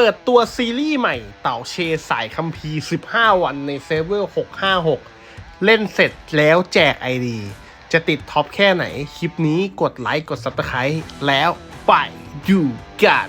เปิดตัวซีรีส์ใหม่เต่าเชสายคัมภีร์15 วันในเซิร์ฟเวอร์ 656 เล่นเสร็จแล้วแจก ID จะติดท็อปแค่ไหน คลิปนี้กดไลค์ กด Subscribe แล้วไปดูกัน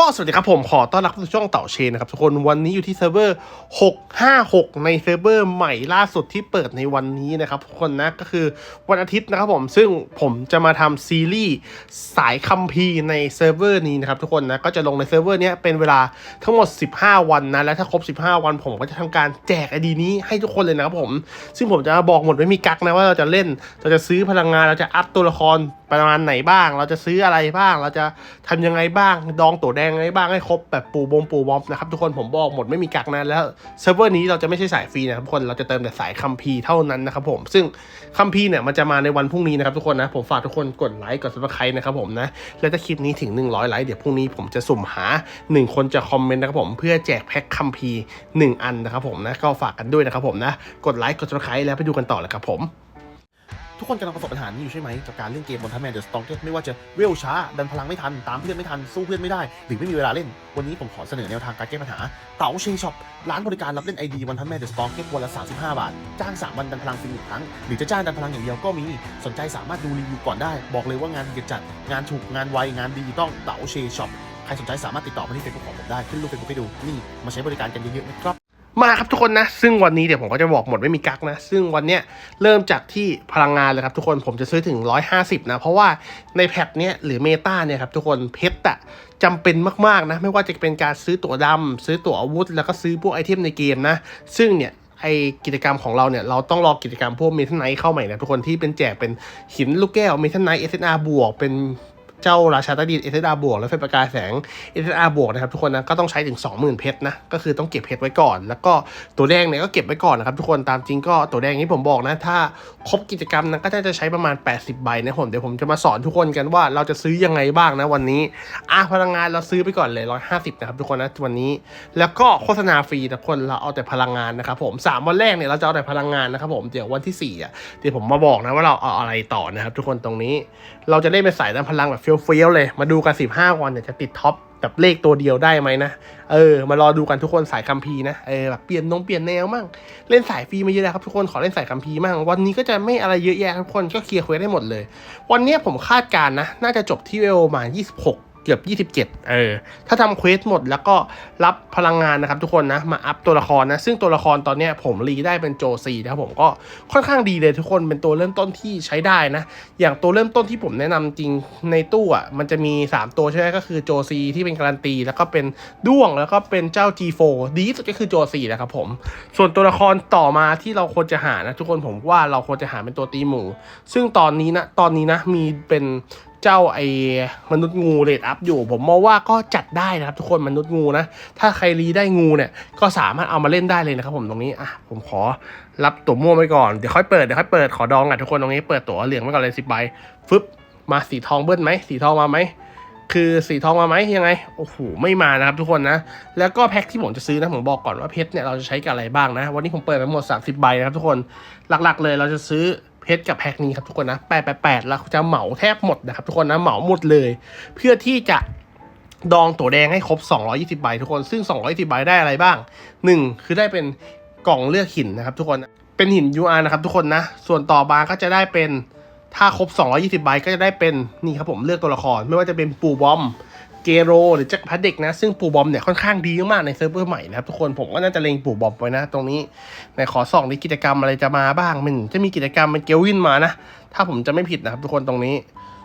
ก็สวัสดีครับผมขอต้อนรับสู่ช่องเต่าเชนนะครับทุกคนวันนี้อยู่ที่เซิร์ฟเวอร์ 656 ในเซิร์ฟเวอร์ใหม่ล่าสุดที่เปิดในวันนี้นะครับทุกคนนะก็คือวันอาทิตย์นะครับผมซึ่งผมจะมาทำซีรีส์สายคัมภีร์ในเซิร์ฟเวอร์นี้นะครับทุกคนนะก็จะลงในเซิร์ฟเวอร์นี้เป็นเวลาทั้งหมด 15 วันนะและถ้าครบ 15 วันผมก็จะทำการแจกไอดีนี้ให้ทุกคนเลยนะครับผม ซึ่งผมจะบอกหมดไม่มีกักนะว่าเราจะเล่นเราจะซื้อพลังงานเราจะอัพตัวละครประมาณไหนบ้าง เราจะซื้ออะไรบ้าง เราจะทำยังไงบ้าง ดองตัวแดงยังไงบ้างให้ครบแบบปูบงปูบอมนะครับทุกคนผมบอกหมดไม่มีกักนะแล้วเซิร์ฟเวอร์นี้เราจะไม่ใช่สายฟรีนะครับทุกคนเราจะเติมแต่สายคัมภีร์เท่านั้นนะครับผมซึ่งคัมภีร์เนี่ยมันจะมาในวันพรุ่งนี้นะครับทุกคนนะผมฝากทุกคนกดไลค์กดซับสไครต์นะครับผมนะแล้วถ้าคลิปนี้ถึง 100ไลค์เดี๋ยวพรุ่งนี้ผมจะสุ่มหา 1 คนจะคอมเมนต์นะครับผมเพื่อแจกแพ็คคัมภีร์1อันนะครับผมนะก็ฝากกันด้วยนะครับผมนะกดไลค์กดซับสไครต์แล้วไปดูกันต่อเลยครับผม ทุกคนกำลังประสบปัญหานี้อยู่ใช่ไหมกับการเล่นเกมบนทัพแมนเดอะสตองเกตไม่ว่าจะเวลช้า ดันพลังไม่ทัน ตามเพื่อนไม่ทัน สู้เพื่อนไม่ได้ หรือไม่มีเวลาเล่น วันนี้ผมขอเสนอแนวทางการแก้ปัญหา เต๋าเชงช็อป ร้านบริการรับเล่นไอดีวันทัพแมนเดอะสตองเกตวันละ 35 บาท จ้าง 3 วันดันพลังฟรีหนึ่งครั้ง หรือจะจ้างดันพลังอย่างเดียวก็มี สนใจสามารถดูรีวิวก่อนได้ บอกเลยว่างานเกีจัด งานถูก งานไว งานดีต้องเต๋าเชงช็อป ใครสนใจสามารถติดต่อมาที่เฟซบุ๊กของผมได้ ขึ้นรูปเฟซบุ๊กให้ดู นี่ มาใช้บริการกันเยอะๆนะครับ มาครับทุกคนนะ ซึ่งวันนี้เดี๋ยวผมก็จะบอกหมดไม่มีกักนะ ซึ่งวันเนี้ยเริ่มจากที่พลังงานเลยครับทุกคนผมจะซื้อถึง 150 นะ เพราะว่าในแพทเนี้ยหรือเมตาเนี่ยครับทุกคนเพชรอะจำเป็นมากๆนะ ไม่ว่าจะเป็นการซื้อตั๋วดำซื้อตั๋วอาวุธ แล้วก็ซื้อพวกไอเทมในเกมนะ ซึ่งเนี่ยไอกิจกรรมของเราเนี่ย เราต้องรอกิจกรรมพวกเมทัลไนท์เข้าใหม่นะทุกคนที่เป็นแจกเป็นหินลูกแก้วเมทัลไนท์เอสเอาร์บวกเป็น เจ้าราชาใต้ดินเอสเอบวกแล้วไฟประกายแสงเอสเบวกนะครับทุกคนนะก็ต้องใช้ถึง 20,000 เพชรนะก็คือต้องเก็บเพชรไว้ก่อน แล้วก็ตัวแดงเนี่ยก็เก็บไว้ก่อนนะครับทุกคนตามจริงก็ตัวแดงนี้ผมบอกนะ ถ้าครบกิจกรรมนั้นก็น่าจะใช้ประมาณ 80 ใบนะผมเดี๋ยวผมจะมาสอนทุกคนกันว่าเราจะซื้อยังไงบ้างนะวันนี้อะพลังงานเราซื้อไปก่อนเลย 150 นะครับทุกคนนะวันนี้ แล้วก็โฆษณาฟรีนะทุกคนเราเอาแต่พลังงานนะครับผมสามวันแรกเนี่ยเราจะเอาแต่พลังงานนะครับผมเดี๋ยววันที่สี่อะเดี๋ยวผมมาบอกนะว่าเราเอาอะไรต่อนะครับทุกคนตรงนี้ เราจะเล่นเป็นสายด้านพลังแบบเฟี้ยวๆเลย มาดูกัน 15 วันเนี่ยจะติดท็อปแบบเลขตัวเดียวได้ไหมนะ เออ มารอดูกันทุกคนสายคัมภีร์นะ เออแบบเปลี่ยนนงเปลี่ยนแนวมั่ง เล่นสายฟรีมาเยอะแล้วครับทุกคน ขอเล่นสายคัมภีร์มั่ง วันนี้ก็จะไม่อะไรเยอะแยะทุกคน ก็เคลียร์เควสได้หมดเลย วันนี้ผมคาดการณ์นะ น่าจะจบที่เวลประมาณ26 เกือบ 27 เออ ถ้าทำเควสหมดแล้วก็รับพลังงานนะครับทุกคนนะ มาอัพตัวละครนะ ซึ่งตัวละครตอนนี้ผมรีได้เป็นโจซีนะครับผมก็ค่อนข้างดีเลยทุกคนเป็นตัวเริ่มต้นที่ใช้ได้นะ อย่างตัวเริ่มต้นที่ผมแนะนำจริงในตู้อะมันจะมี 3 ตัวใช่ไหมก็คือโจซีที่เป็นการันตี แล้วก็เป็นด้วงแล้วก็เป็นเจ้า G4 ดีที่สุดก็คือโจซีนะครับผม ส่วนตัวละครต่อมาที่เราควรจะหานะทุกคนผมว่าเราควรจะหาเป็นตัวตีหมู ซึ่งตอนนี้นะตอนนี้นะมีเป็น เจ้าไอ้มนุษย์งูเรดอัพอยู่ ผมมองว่าก็จัดได้นะครับทุกคนมนุษย์งูนะ ถ้าใครรีได้งูเนี่ยก็สามารถเอามาเล่นได้เลยนะครับผมตรงนี้อะผมขอรับตัวม่วงไว้ก่อนเดี๋ยวค่อยเปิดเดี๋ยวค่อยเปิดขอดองอะทุกคนตรงนี้เปิดตัวเหลืองไว้ก่อนเลยสิบใบฟึบมาสีทองเบิ้ลไหมสีทองมาไหมคือสีทองมาไหมยังไงโอ้โหไม่มานะครับทุกคนนะ แล้วก็แพ็คที่ผมจะซื้อนะผมบอกก่อนว่าเพชรเนี่ยเราจะใช้กับอะไรบ้างนะ วันนี้ผมเปิดไปหมด 30 ใบนะครับทุกคนหลักๆเลยเราจะซื้อ เพชรกับแพ็คนี้ครับทุกคนนะ8 8 8แล้วจะเหมาแทบหมดนะครับทุกคนนะเหมาหมดเลย เพื่อที่จะดองตัวแดงให้ครบ 220 ใบทุกคน ซึ่ง 220 ใบได้อะไรบ้าง 1 คือได้เป็นกล่องเลือกหินนะครับทุกคน เป็นหิน UR นะครับทุกคนนะ ส่วนต่อมาก็จะได้เป็น ถ้าครบ 220 ใบก็จะได้เป็น นี่ครับผมเลือกตัวละคร ไม่ว่าจะเป็นปูบอม เกโรหรือจักรพรรดิเด็กนะ ซึ่งปูบอมเนี่ยค่อนข้างดีมากในเซิร์ฟเวอร์ใหม่นะครับทุกคนผมก็น่าจะเลงปูบอมไว้นะ ตรงนี้ในขอส่องในกิจกรรมอะไรจะมาบ้าง มันจะมีกิจกรรมเป็นเกลวินมานะ ถ้าผมจะไม่ผิดนะครับทุกคนตรงนี้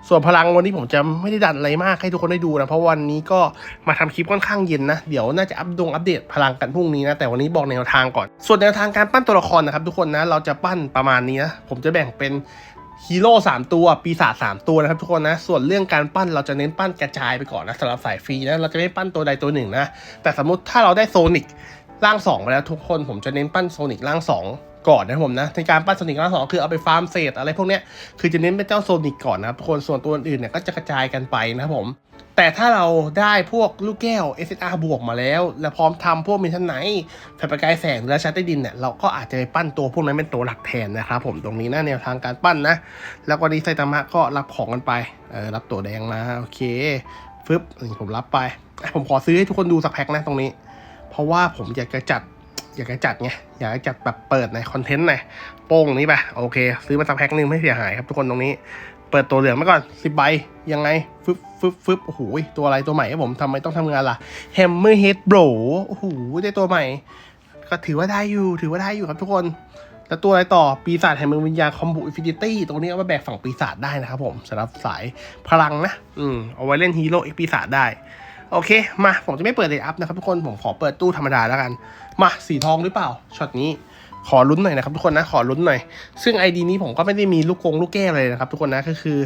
ส่วนพลังวันนี้ผมจะไม่ได้ดันอะไรมากให้ทุกคนได้ดูนะ เพราะวันนี้ก็มาทำคลิปค่อนข้างเย็นนะ เดี๋ยวน่าจะอัปดงอัปเดตพลังกันพรุ่งนี้นะ แต่วันนี้บอกแนวทางก่อน ส่วนแนวทางการปั้นตัวละครนะครับทุกคนนะ เราจะปั้นประมาณนี้นะ ผมจะแบ่งเป็น ฮีโร่สามตัว ปีศาจสามตัวนะครับทุกคนนะ ส่วนเรื่องการปั้นเราจะเน้นปั้นกระจายไปก่อนนะสำหรับสายฟรีนะ เราจะไม่ปั้นตัวใดตัวหนึ่งนะ แต่สมมติถ้าเราได้โซนิกร่าง2ไปแล้วทุกคน ผมจะเน้นปั้นโซนิกร่าง2 ก่อนนะผมนะในการปั้นโซนิกร่างสองคือเอาไปฟาร์มเศษอะไรพวกเนี้ยคือจะเน้นเป็นเจ้าโซนิกก่อนนะครับคนส่วนตัวอื่นเนี่ยก็จะกระจายกันไปนะครับผมแต่ถ้าเราได้พวกลูกแก้ว SSR บวกมาแล้ว และพร้อมทำพวกมินทันไนท์แผ่นประกายแสงและชัดใต้ดินเนี่ยเราก็อาจจะไปปั้นตัวพวกนั้นเป็นตัวหลักแทนนะครับผมตรงนี้นะแนวทางการปั้นนะ แล้วก็นี้ไซตามะก็รับของกันไปเออรับตัวแดงมาโอเคฟึบผมรับไป ผมขอซื้อให้ทุกคนดูสักแพ็คนะตรงนี้ เพราะว่าผมอยากจะจัด อยากจะจัดไงอยากจะจัดแบบเปิดในคอนเทนต์หน่อยโป้งนี้ไปโอเค ซื้อมาสักแพ็คหนึงไม่เสียหายครับทุกคนตรงนี้ เปิดตัวเหลืองมาก่อนสิบใบยังไงฟึบฟึบฟึบโอ้โหตัวอะไรตัวใหม่ครับผมทำไมต้องทำงานล่ะแฮมเมอร์เฮดโบรโอ้โหได้ตัวใหม่ ก็ถือว่าได้อยู่ถือว่าได้อยู่ครับทุกคนแล้วตัวอะไรต่อปีศาจแห่งเมืองวิญญาณคอมบูอินฟินิตี้ตรงนี้เอาไว้แบกฝั่งปีศาจได้นะครับผมสำหรับสายพลังนะ อืมเอาไว้เล่นฮีโร่อ็กปีศาจได้ โอเค มาผมจะไม่เปิดเลยอัพนะครับทุกคนผมขอเปิดตู้ธรรมดาแล้วกัน มาสีทองหรือเปล่าช็อตนี้ขอลุ้นหน่อยนะครับทุกคนนะขอลุ้นหน่อย ซึ่ง ID นี้ผมก็ไม่ได้มีลูกกงลูกแก้อะไรนะครับทุกคนนะก็คือ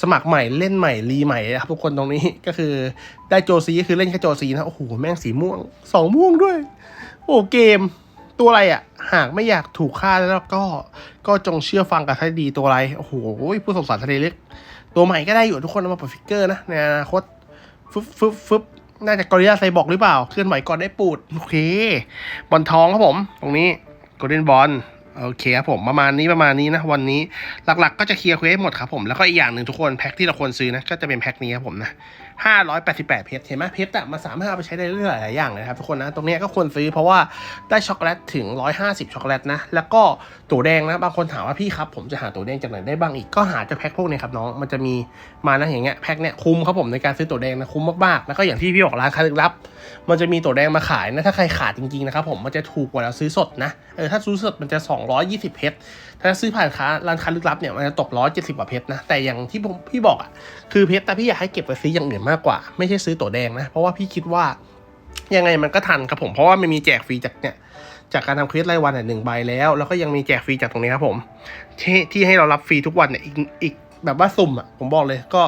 สมัครใหม่เล่นใหม่รีใหม่นะครับทุกคนตรงนี้ก็คือได้โจซีก็คือเล่นแค่โจซีนะโอ้โหแม่งสีม่วงสองม่วงด้วย โอ้เกมตัวอะไรอะหากไม่อยากถูกฆ่าแล้วก็ก็จงเชื่อฟังกับท่านดีตัวอะไรโอ้โหผู้สงสารทะเลลึกตัวใหม่ก็ได้อยู่ทุกคนเอามาเปิดฟิกเกอร์นะในอนาคต ฟึบฟึบฟึบน่าจะกอริลลาไซบอกหรือเปล่า เคลื่อนไหวก่อนได้ปูด โอเค บอลทองครับผม ตรงนี้โกลเด้นบอลโอเคครับผมประมาณนี้ประมาณนี้นะ วันนี้หลักๆ ก็จะเคลียร์เควสหมดครับผม แล้วก็อีกอย่างหนึ่งทุกคนแพ็คที่เราควรซื้อนะ ก็จะเป็นแพ็คนี้ครับผมนะ 588 เพชรเห็นไหมเพชรอะมาสามารถเอาไปใช้ได้เรื่องหลายอย่างเลยนะครับทุกคนนะตรงนี้ก็ควรซื้อเพราะว่าได้ช็อกโกแลตถึง 150 ช็อกโกแลตนะแล้วก็ตัวแดงนะบางคนถามว่าพี่ครับผมจะหาตัวแดงจากไหนได้บ้างอีกก็หาจากแพ็คพวกเนี้ยครับน้องมันจะมีมานะอย่างเงี้ยแพ็คเนี้ยคุ้มครับผมในการซื้อตัวแดงนะคุ้มมากๆแล้วก็อย่างที่พี่บอกร้านค้าลึกลับ มันจะมีตัวแดงมาขายนะถ้าใครขาดจริงๆนะครับผมมันจะถูกกว่าเราซื้อสดนะเออถ้าซื้อสดมันจะ 220 เพชรถ้าซื้อผ่านค้าร้านค้าลึกลับเนี่ยมันจะตกร้อยเจ็ดสิบกว่าเพชรนะแต่อย่างที่ผมพี่บอกอะคือเพชรแต่พี่อยากให้เก็บไปซื้ออย่างอื่นมากกว่า ไม่ใช่ซื้อตั๋วแดงนะ เพราะว่าพี่คิดว่ายังไงมันก็ทันครับผมเพราะว่ามันมีแจกฟรีจากเนี่ยจากการทำควสรายวันอะหนึ่งใบแล้ว แล้วก็ยังมีแจกฟรีจากตรงนี้ครับผมที่ที่ให้เรารับฟรีทุกวันเนี่ยอีกอีกแบบว่าสุ่มอะผมบอกเลยก็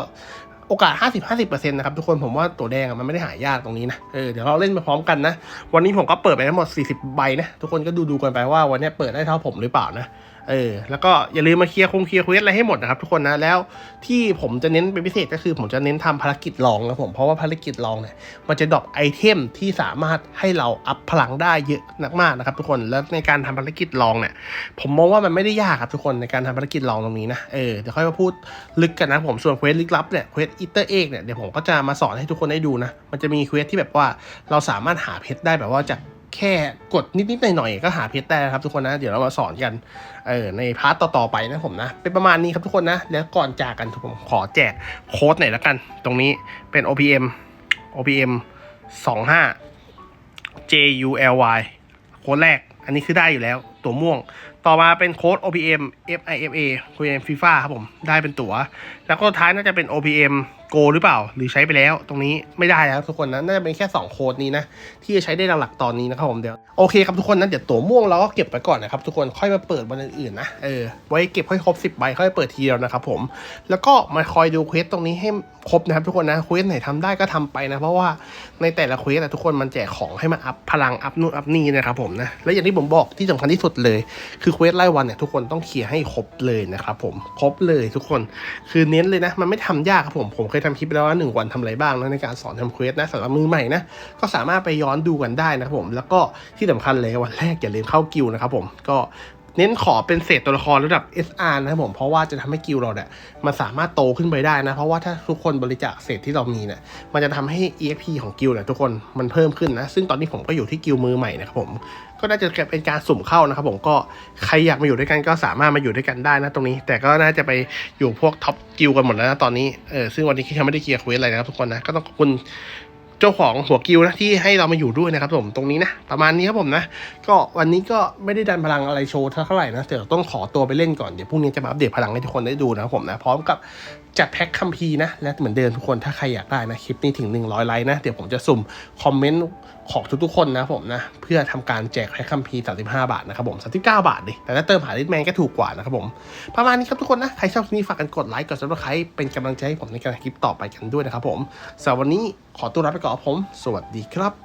โอกาส 50 50 นะครับทุกคนผมว่าตัวแดงอะมันไม่ได้หายากตรงนี้นะ เออเดี๋ยวเราเล่นไปพร้อมกันนะ วันนี้ผมก็เปิดไปทั้งหมด 40 ใบนะ ทุกคนก็ดูดูกันไปว่าวันนี้เปิดได้เท่าผมหรือเปล่านะเออแล้วก็อย่าลืมมาเคลียร์คงเคลียร์เควสอะไรให้หมดนะครับทุกคนนะแล้วที่ผมจะเน้นเป็นพิเศษก็คือผมจะเน้นทำภารกิจลองนะผมเพราะว่าภารกิจลองเนี่ยมันจะดรอปไอเทมที่สามารถให้เราอัพพลังได้เยอะมากๆนะครับทุกคนแล้วในการทำภารกิจลองเนี่ยผมมองว่ามันไม่ได้ยากครับทุกคนในการทำภารกิจลองตรงนี้นะเออเดี๋ยวค่อยมาพูดลึกกันนะผมส่วนเควสลึกลับเนี่ยเควสอิตเตอร์เอกเนี่ยเดี๋ยวผมก็จะมาสอนให้ทุกคนได้ดูนะมันจะมีเควสที่แบบว่าเราสามารถหาเพชรได้แบบว่าจาก แค่กดนิดๆหน่อยๆก็หาเพชรได้นะครับทุกคนนะ เดี๋ยวเรามาสอนกันเออในพาร์ตต่อๆไปนะผมนะ เป็นประมาณนี้ครับทุกคนนะ แล้วก่อนจากกันผมขอแจกโค้ดหน่อยละกัน ตรงนี้เป็น OPM OPM 25 J U L Y โค้ดแรก อันนี้คือได้อยู่แล้วตัวม่วง ต่อมาเป็นโค้ด OPM FIFA ครับผม ได้เป็นตั๋ว แล้วก็ท้ายน่าจะเป็น OPM Go หรือเปล่า หรือใช้ไปแล้วตรงนี้ไม่ได้แล้วทุกคนนะน่าจะเป็นแค่ 2 โค้ดนี้นะที่จะใช้ได้หลักๆตอนนี้นะครับผมเดี๋ยวโอเคครับทุกคนนะเดี๋ยวตัวม่วงเราก็เก็บไปก่อนนะครับทุกคนค่อยมาเปิดวันอื่นๆนะเออไว้เก็บให้ครบ10ใบค่อยเปิดทีเดียวนะครับผมแล้วก็มาคอยดูเควสตรงนี้ให้ครบนะครับทุกคนนะเควสไหนทำได้ก็ทำไปนะเพราะว่าในแต่ละเควสอะทุกคนมันแจกของให้มาอัพพลังอัพนู่นอัพนี่นะครับผมนะและอย่างที่ผมบอกที่สำคัญที่สุดเลยคือเควสรายวันเนี่ยทุกคนต้องเคลียร์ให้ครบเลยนะครับผมครบเลยทุกคน คือเน้นเลยนะ มันไม่ทำยากครับผมผมเคยทำคลิปไปแล้วว่าหนึ่งวันทำอะไรบ้างนะในการสอนทำเควสนะสำหรับมือใหม่นะก็สามารถไปย้อนดูกันได้นะครับผม แล้วก็ที่สำคัญเลยวันแรกอย่าลืมเข้ากิวนะครับผมก็ เน้นขอเป็นเศษตัวละครระดับ SR นะครับผมเพราะว่าจะทำให้กิลด์เราเนี่ยมันสามารถโตขึ้นไปได้นะ เพราะว่าถ้าทุกคนบริจาคเศษที่เรามีเนี่ยมันจะทำให้ EXP ของกิลด์เนี่ยทุกคนมันเพิ่มขึ้นนะ ซึ่งตอนนี้ผมก็อยู่ที่กิลมือใหม่นะครับผมก็น่าจะเป็นการสุ่มเข้านะครับผมก็ใครอยากมาอยู่ด้วยกันก็สามารถมาอยู่ด้วยกันได้นะตรงนี้ แต่ก็น่าจะไปอยู่พวกท็อปกิลกันหมดแล้วนะตอนนี้เออซึ่งวันนี้ยังไม่ได้เคลียร์ควสอะไรนะครับทุกคนนะก็ต้องขอบคุณ เจ้าของหัวกิวนะที่ให้เรามาอยู่ด้วยนะครับผมตรงนี้นะประมาณนี้ครับผมนะ ก็วันนี้ก็ไม่ได้ดันพลังอะไรโชว์เท่าไหร่นะเดี๋ยวต้องขอตัวไปเล่นก่อนเดี๋ยวพรุ่งนี้จะมาอัปเดตพลังให้ทุกคนได้ดูนะครับผมนะพร้อมกับ จัดแพ็คคัมภีร์นะ และเหมือนเดิมทุกคนถ้าใครอยากได้นะ คลิปนี้ถึง 100 ไลค์นะ เดี๋ยวผมจะสุ่มคอมเมนต์ของทุกๆคนนะผมนะ เพื่อทำการแจกแพ็คคัมภีร์35 บาทนะครับผม 39 บาทดิแต่ถ้าเติมหาลิทแมนก็ถูกกว่านะครับผม ประมาณนี้ครับทุกคนนะ ใครชอบคลิปนี้ฝากกันกดไลค์กดซับสไครป์เป็นกำลังใจให้ผมในการทำคลิปต่อไปกันด้วยนะครับผมสำหรับวันนี้ขอตัวลาไปก่อนครับผม สวัสดีครับ